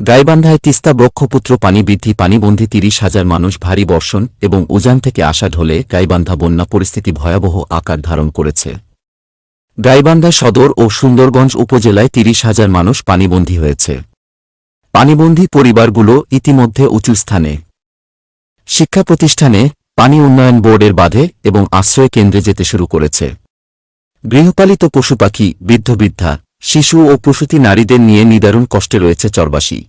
গাইবান্ধায় তিস্তা ব্রক্ষপুত্র পানি বৃদ্ধি পানিবন্ধী তিরিশ হাজার মানুষ ভারী বর্ষণ এবং উজান থেকে আসা ঢলে গাইবান্ধা বন্যা পরিস্থিতি ভয়াবহ আকার ধারণ করেছে। গাইবান্ধা সদর ও সুন্দরগঞ্জ উপজেলায় তিরিশ হাজার মানুষ পানিবন্দী হয়েছে। পানিবন্দী পরিবারগুলো ইতিমধ্যে উঁচু স্থানে। শিক্ষা প্রতিষ্ঠানে পানি উন্নয়ন বোর্ডের বাঁধে এবং আশ্রয় কেন্দ্রে যেতে শুরু করেছে। গৃহপালিত পশুপাখি বৃদ্ধবৃদ্ধা শিশু ও প্রসূতি নারীদের নিয়ে নিদারুণ কষ্টে রয়েছে চরবাসী।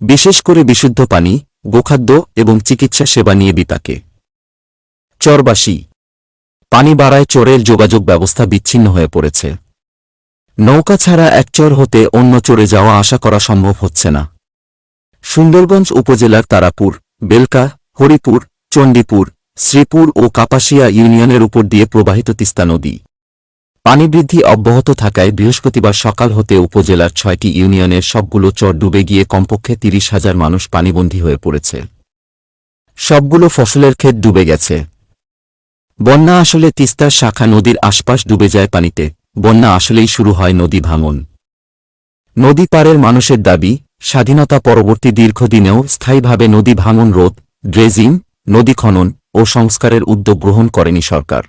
বিশেষ করে বিশুদ্ধ পানি, গোখাদ্য এবং চিকিৎসা সেবা নিয়ে বিপাকে। চরবাসী। পানি বাড়ায় চরের যোগাযোগ ব্যবস্থা বিচ্ছিন্ন হয়ে পড়েছে। নৌকা ছাড়া এক চর হতে অন্য চরে যাওয়া আশা করা সম্ভব হচ্ছে না। সুন্দরগঞ্জ উপজেলার তারাপুর, বেলকা, হরিপুর, চণ্ডীপুর, শ্রীপুর ও কাপাসিয়া ইউনিয়নের উপর দিয়ে প্রবাহিত তিস্তা নদী। পানি বৃদ্ধি অব্যাহত থাকায় বৃহস্পতিবার সকাল হতে উপজেলার ছয়টি ইউনিয়নের সবগুলো চর ডুবে গিয়ে কমপক্ষে তিরিশ হাজার মানুষ পানিবন্দী হয়ে পড়েছে। সবগুলো ফসলের ক্ষেত ডুবে গেছে। বন্যা আসলে তিস্তার শাখা নদীর আশপাশ ডুবে যায় পানিতে। বন্যা আসলেই শুরু হয় নদী ভাঙন। নদী পারের মানুষের দাবি, স্বাধীনতা পরবর্তী দীর্ঘদিনেও স্থায়ীভাবে নদী ভাঙন রোধ, ড্রেজিং, নদী খনন ও সংস্কারের উদ্যোগ গ্রহণ করেনি সরকার।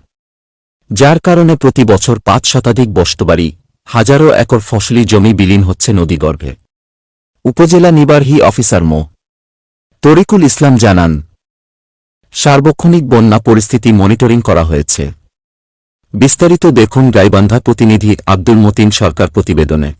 যার কারণে প্রতি বছর পাঁচ শতাধিক বস্তবাড়ি, হাজারো একর ফসলি জমি বিলীন হচ্ছে নদীগর্ভে। উপজেলা নিবার্হী অফিসার মো। তরিকুল ইসলাম জানান, সার্বক্ষণিক বন্যা পরিস্থিতি মনিটরিং করা হয়েছে। বিস্তারিত দেখুন গাইবান্ধা প্রতিনিধি আব্দুল মতিন সরকার প্রতিবেদনে।